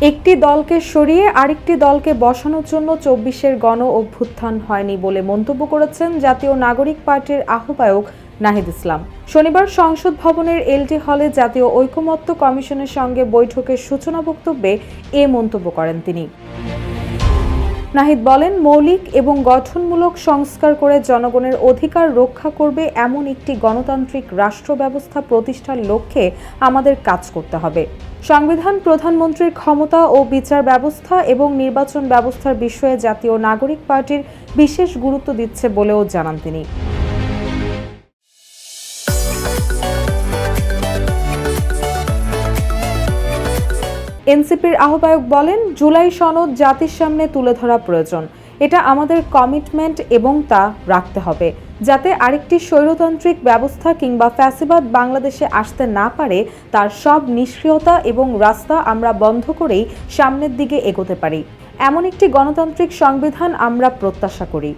একটি দলকে সরিয়ে আরেকটি দলকে বসানোর জন্য চব্বিশের গণ অভ্যুত্থান হয়নি বলে মন্তব্য করেছেন জাতীয় নাগরিক পার্টির আহ্বায়ক নাহিদ ইসলাম। শনিবার সংসদ ভবনের এলটি হলে জাতীয় ঐকমত্য কমিশনের সঙ্গে বৈঠকের সূচনা বক্তব্যে এ মন্তব্য করেন তিনি। নাহিদ বলেন, মৌলিক এবং গঠনমূলক সংস্কার করে জনগণের অধিকার রক্ষা করবে এমন একটি গণতান্ত্রিক রাষ্ট্র ব্যবস্থা প্রতিষ্ঠার লক্ষ্যে আমাদের কাজ করতে হবে। সংবিধান, প্রধানমন্ত্রীর ক্ষমতা ও বিচার ব্যবস্থা এবং নির্বাচন ব্যবস্থার বিষয়ে জাতীয় নাগরিক পার্টির বিশেষ গুরুত্ব দিচ্ছে বলেও জানান তিনি। এনসিপির আহ্বায়ক বলেন, জুলাই সনদ জাতির সামনে তুলে ধরা প্রয়োজন। এটা আমাদের কমিটমেন্ট এবং তা রাখতে হবে। যাতে আরেকটি স্বৈরতান্ত্রিক ব্যবস্থা কিংবা ফ্যাসিবাদ বাংলাদেশে আসতে না পারে, তার সব নিষ্ক্রিয়তা এবং রাস্তা আমরা বন্ধ করেই সামনের দিকে এগোতে পারি। এমন একটি গণতান্ত্রিক সংবিধান আমরা প্রত্যাশা করি।